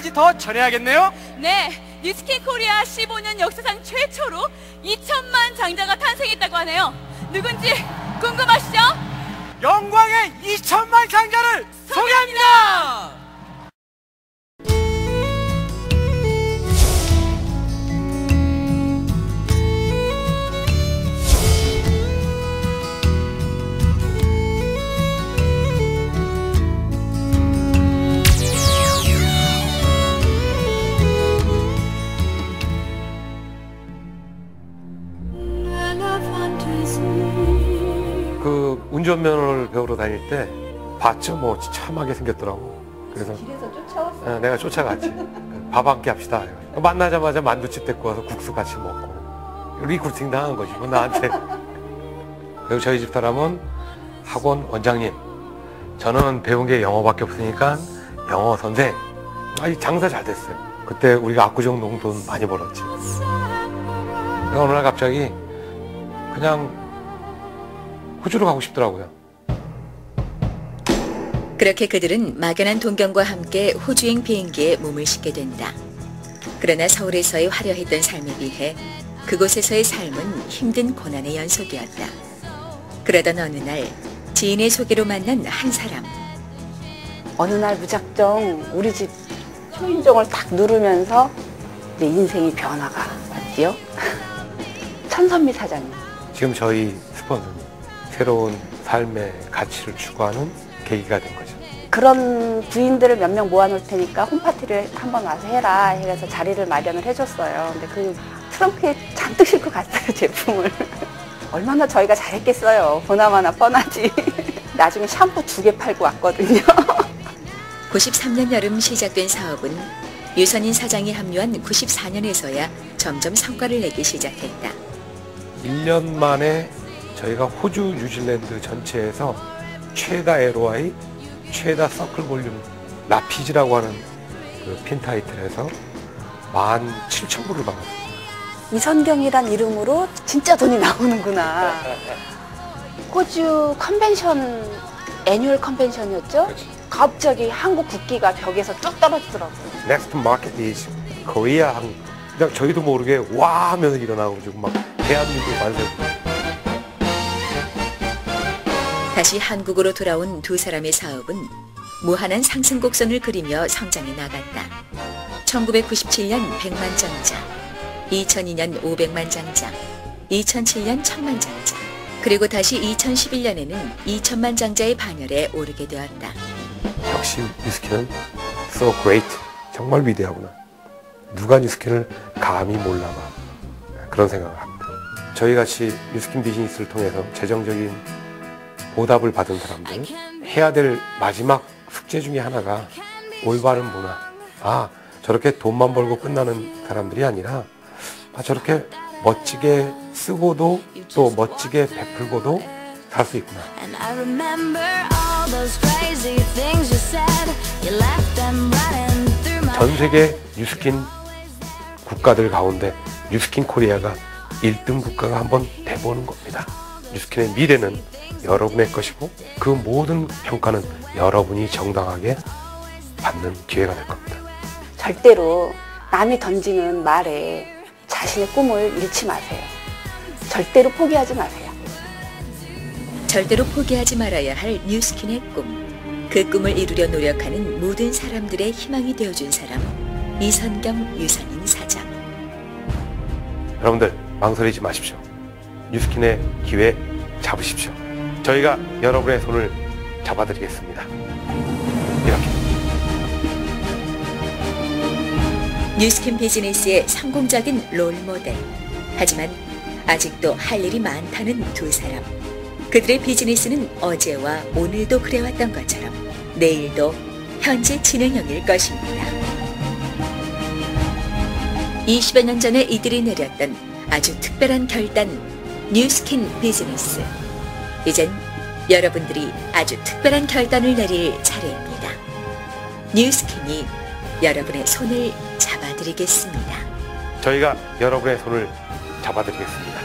가지 더 전해야겠네요. 네, 뉴스킨 코리아 15년 역사상 최초로 2천만 장자가 탄생했다고 하네요. 누군지 궁금하시죠? 영광의 2천만 장자를 소개합니다. 그 운전면허를 배우러 다닐 때 봤죠. 뭐 참하게 생겼더라고. 그래서 길에서 쫓아왔어. 어, 내가 쫓아갔지. 밥한끼 합시다. 만나자마자 만두집 데리고 와서 국수 같이 먹고. 리크루팅 당한 거지 뭐 나한테. 그리고 저희 집 사람은 학원 원장님. 저는 배운 게 영어밖에 없으니까 영어 선생. 아이 장사 잘 됐어요. 그때 우리가 압구정 농돈 많이 벌었지. 어느 날 갑자기 그냥 호주로 가고 싶더라고요 그렇게 그들은 막연한 동경과 함께 호주행 비행기에 몸을 싣게 된다. 그러나 서울에서의 화려했던 삶에 비해 그곳에서의 삶은 힘든 고난의 연속이었다. 그러던 어느 날 지인의 소개로 만난 한 사람. 어느 날 무작정 우리 집 초인종을 딱 누르면서 내 인생의 변화가 왔지요. 천선미 사장님. 지금 저희 스폰서님 새로운 삶의 가치를 추구하는 계기가 된 거죠. 그런 부인들을 몇 명 모아놓을 테니까 홈파티를 한번 와서 해라 해서 자리를 마련을 해줬어요. 근데 그 트렁크에 잔뜩 싣고 갔어요, 제품을. 얼마나 저희가 잘했겠어요. 보나마나 뻔하지. 나중에 샴푸 두 개 팔고 왔거든요. 93년 여름 시작된 사업은 유선인 사장이 합류한 94년에서야 점점 성과를 내기 시작했다. 1년 만에 저희가 호주, 뉴질랜드 전체에서 최다 LOI, 최다 서클 볼륨 라피즈라고 하는 그 핀 타이틀에서 17,000불을 받았어요. 이선경이란 이름으로 진짜 돈이 나오는구나. 호주 컨벤션, 애뉴얼 컨벤션이었죠? 갑자기 한국 국기가 벽에서 쭉 떨어지더라고요. Next market is Korea. 한- 그냥 저희도 모르게 와 하면서 일어나고 지금 막 대한민국 만세. 다시 한국으로 돌아온 두 사람의 사업은 무한한 상승 곡선을 그리며 성장해 나갔다. 1997년 100만 장자, 2002년 500만 장자, 2007년 1000만 장자, 그리고 다시 2011년에는 2천만 장자의 반열에 오르게 되었다. 역시 뉴스킨은 so great. 정말 위대하구나. 누가 뉴스킨을 감히 몰라봐. 그런 생각을 합니다. 저희 같이 뉴스킨 비즈니스를 통해서 재정적인 보답을 받은 사람들 해야 될 마지막 숙제 중에 하나가 올바른 문화. 아 저렇게 돈만 벌고 끝나는 사람들이 아니라 아 저렇게 멋지게 쓰고도 또 멋지게 베풀고도 살 수 있구나. 전 세계 뉴스킨 국가들 가운데 뉴스킨 코리아가 1등 국가가 한번 돼보는 겁니다. 뉴스킨의 미래는 여러분의 것이고 그 모든 평가는 여러분이 정당하게 받는 기회가 될 겁니다. 절대로 남이 던지는 말에 자신의 꿈을 잃지 마세요. 절대로 포기하지 마세요. 절대로 포기하지 말아야 할 뉴스킨의 꿈. 그 꿈을 이루려 노력하는 모든 사람들의 희망이 되어준 사람. 이선경 유선인 사장. 여러분들 망설이지 마십시오. 뉴스킨의 기회 잡으십시오. 저희가 여러분의 손을 잡아드리겠습니다. 이렇게. 뉴스킨 비즈니스의 성공적인 롤 모델. 하지만 아직도 할 일이 많다는 두 사람. 그들의 비즈니스는 어제와 오늘도 그래왔던 것처럼 내일도 현재 진행형일 것입니다. 20여 년 전에 이들이 내렸던 아주 특별한 결단, 뉴스킨 비즈니스. 이젠 여러분들이 아주 특별한 결단을 내릴 차례입니다. 뉴스킨이 여러분의 손을 잡아드리겠습니다. 저희가 여러분의 손을 잡아드리겠습니다.